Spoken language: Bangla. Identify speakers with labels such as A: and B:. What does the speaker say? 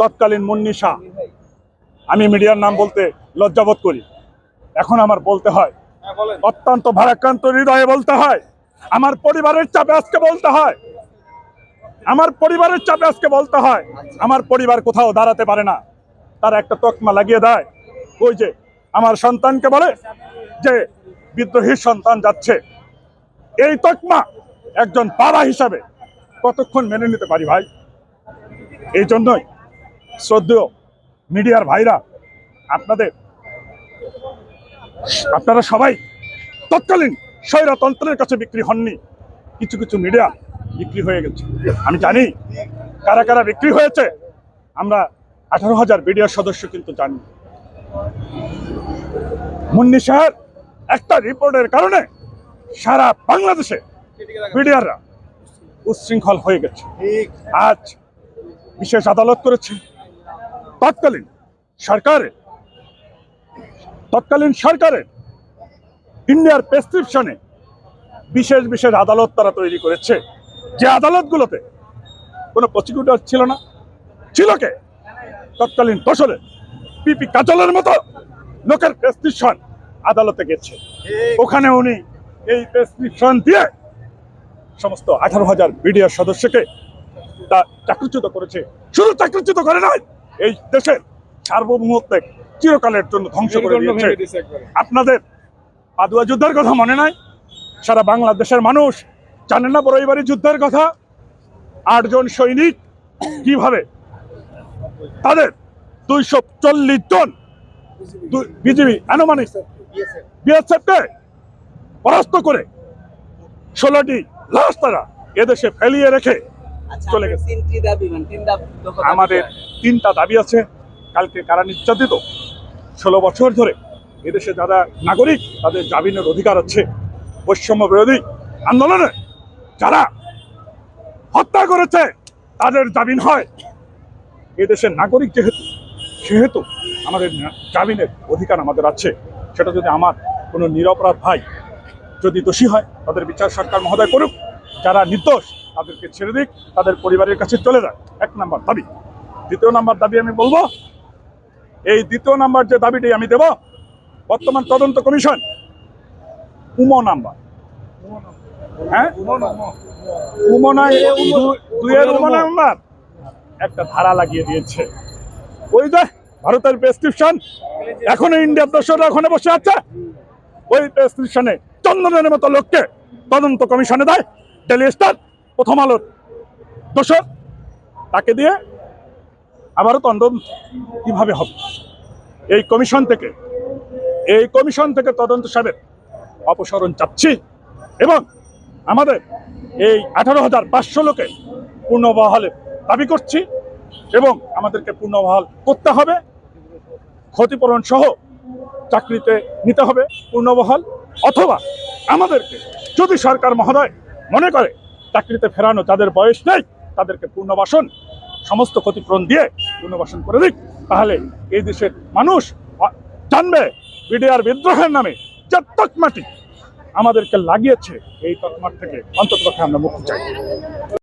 A: তৎকালীন মুন্নি শাহ। আমি মিডিয়ার নাম বলতে লজ্জাবোধ করি। এখন আমার বলতে হয় অত্যন্ত ভারাক্রান্ত হৃদয়ে বলতে হয় আমার পরিবারের চাপে আজকে বলতে হয়। আমার পরিবারের চাপে আজকে বলতে হয় আমার পরিবার কোথাও দাঁড়াতে পারে না। তারা একটা তকমা লাগিয়ে দেয়। ওই যে আমার সন্তানকে বলে যে বিদ্রোহীর সন্তান যাচ্ছে। এই তকমা একজন বাবা হিসাবে কতক্ষণ মেনে নিতে পারি ভাই? এই জন্যই শ্রদ্ধেয় মিডিয়ার ভাইরা আপনাদের আপনারা সবাই তৎকালীন স্বৈরতন্ত্রের কাছে বিক্রি হননি। কিছু কিছু মিডিয়া বিক্রি হয়ে গেছে। আমি জানি কারা কারা বিক্রি হয়েছে। আমরা আঠারো হাজার মিডিয়ার সদস্য কিন্তু জানি। মুন্নি সাহের একটা রিপোর্টের কারণে সারা বাংলাদেশে মিডিয়াররা উচ্ছৃঙ্খল হয়ে গেছে। আজ বিশেষ আদালত করেছে। তৎকালীন সরকারের তৎকালীন সরকারের ইন্ডিয়ার প্রেসক্রিপশনে বিশেষ বিশেষ আদালত তারা তৈরি করেছে। যে আদালতগুলোতে কোনো প্রসিকিউটর ছিল না, ছিল কে? তৎকালীন দোষরে পিপি কাজলের মতো লোকের প্রেসক্রিপশন আদালতে গেছে। ওখানে উনি এই প্রেসক্রিপশন দিয়ে সমস্ত আঠারো হাজার বিডিআর সদস্যকে তা চাকরিচ্যুত করেছে। শুধু চাকরিচ্যুত করে নয় এই দেশের সার্বভৌমত্বে চিরকালের জন্য ধ্বংস করে দিয়েছে। আপনাদের পাদুয়া যুদ্ধের কথা মনে নাই? সারা বাংলাদেশের মানুষ জানে না বড়ইবাড়ি যুদ্ধের কথা? আটজন সৈনিক কীভাবে তাদের দুইশো চল্লিশ জন বিজেপি আনুমানিক বিএসএফকে পরাস্ত করে ষোলোটি লাশ তারা এদেশে ফেলিয়ে রেখে চলে গেছে।
B: মানে
A: আমাদের তিনটা দাবি আছে। কালকে কারা নির্যাতিত? ষোলো বছর ধরে এদেশে যারা নাগরিক তাদের জামিনের অধিকার আছে। বৈষম্য বিরোধী আন্দোলনে যারা হত্যা করেছে তাদের জামিন হয়। এদেশের নাগরিক যেহেতু সেহেতু আমাদের জামিনের অধিকার আমাদের আছে। সেটা যদি আমার কোনো নিরপরাধ ভাই যদি দোষী হয় তাদের বিচার সরকার মহোদয় করুক। যারা নির্দোষ তাদেরকে ছেড়ে দিক, তাদের পরিবারের কাছে চলে যায়। এক নাম্বার দাবি। দ্বিতীয় নাম্বার দাবি আমি বলব, এই দ্বিতীয় নাম্বার যে দাবিটি আমি দেব, বর্তমান তদন্ত কমিশন উমো নাম্বার। হ্যাঁ? নাম্বার। একটা ধারা লাগিয়ে দিয়েছে। ওই যে ভারতের প্রেসক্রিপশন এখনও ইন্ডিয়ার দোষরা ওখানে বসে আছে। ওই প্রেসক্রিপশনে চন্দনের মতো লোককে তদন্ত কমিশনে দেয়। ডেলি স্টার প্রথম আলোর। দোষর তাকে দিয়ে আবারও তদন্ত কীভাবে হবে? এই কমিশন থেকে, এই কমিশন থেকে তদন্ত সাহেবের অপসারণ চাচ্ছি এবং আমাদের এই আঠারো হাজার পাঁচশো লোকে পূর্ণবহালের দাবি করছি এবং আমাদেরকে পূর্ণবহাল করতে হবে। ক্ষতিপূরণ সহ চাকরিতে নিতে হবে পূর্ণবহাল। অথবা আমাদেরকে যদি সরকার মহোদয় মনে করে চাকরিতে ফেরানো যাদের বয়স নেই, তাদেরকে পূর্ণবাসন সমস্ত ক্ষতিপূরণ দিয়ে পূর্ণবাসন করে দিক। তাহলে এই দেশের মানুষ জানবে বিডিআর বিদ্রোহের নামে যে তকমাটি আমাদেরকে লাগিয়েছে, এই তকমার থেকে অন্তত আমরা মুক্তি চাই।